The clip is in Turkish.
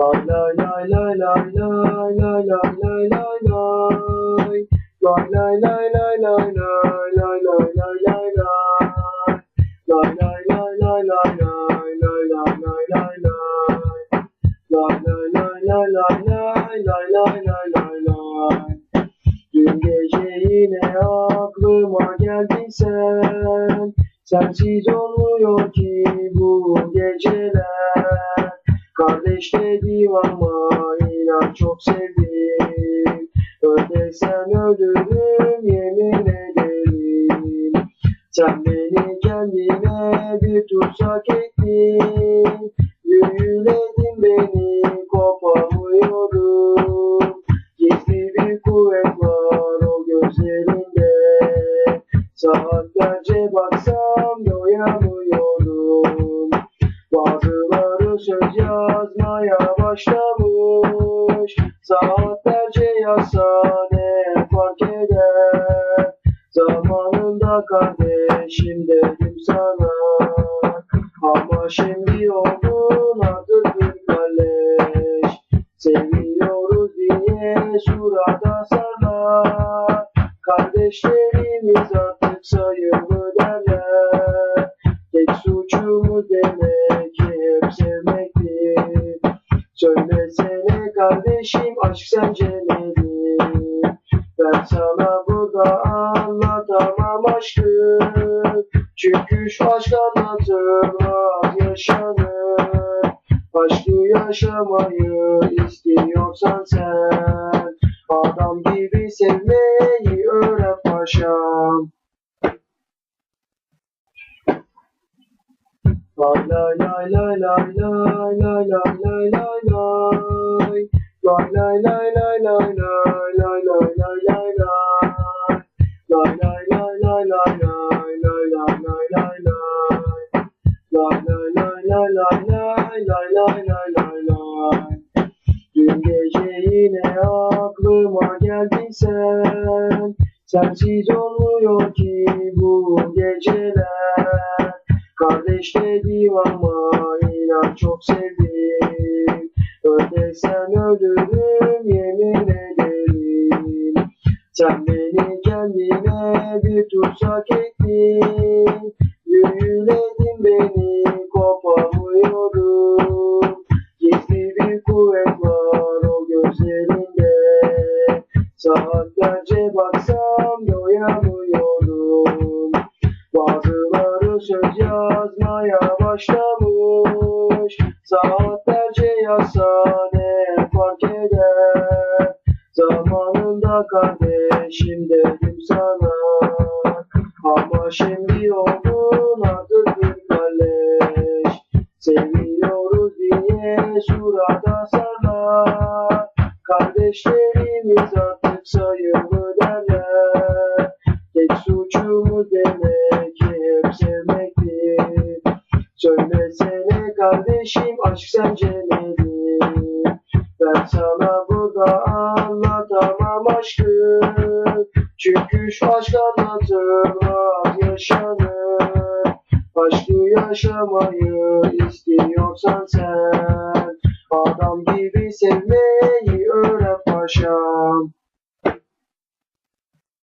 Lay lay lay lay lay lay Lay lay lay lay lay lay lay lay lay lay lay Lay lay lay lay lay lay lay lay lay lay lay Lay lay lay lay lay lay lay lay lay lay lay Dün gece yine aklıma geldin sen. Sensiz olmuyor ki bu geceler Dedim ama inan çok sevdim. Öldesem ölürüm yemin ederim. Sen beni kendine bir tutsak ettin. Büyüledin beni kopamıyorum Gizli bir kuvvet var o gözlerinde. Saatlerce baksam doyamıyorum Bazıları söz başlamış. Saatlerce yazsa ne fark eder. Zamanında kardeşim dedim sana. Ama şimdi oldun artık bir kalleş Seviyoruz diye şurada sana. Kardeşlerimiz artık sayılı derler. Tek suçumuz demek Kardeşim aşk sence nedir Ben sana burada anlatamam aşkı Çünkü şu aşk anlatılmaz yaşanır. Aşkı yaşamayı istiyorsan sen Adam gibi sevmeyi öğren paşam. Lay lay lay lay lay lay lay lay lay lay Lay lay lay lay lay lay lay lay lay lay lay Lay lay lay lay lay lay lay lay lay lay lay Lay lay lay lay lay lay Dün gece yine aklıma geldin sen Sensiz olmuyor ki bu geceler Kardeş dedim ama inan çok sevdim Öldesem ölürüm yemin ederim. Sen beni kendine bir tutsak ettin. Büyüledin beni kopamıyorum Gizli bir kuvvet var o gözlerinde. Saatlerce baksam doyamıyorum Bazıları söz yazmaya başlamış. Saatlerce yazsa ne fark eder. Zamanında kardeşim dedim sana. Ama şimdi oldun artık bir kalleş Seviyoruz diye şurada sana Kardeşlerimiz artık sayılı derler. Tek suçumuz demek ki hep sevmektir. Söylesene kardeşim aşk sence nedir Şu aşk anlatılmaz yaşanır? Aşkı yaşamayı istiyorsan sen Adam gibi sevmeyi öğren paşam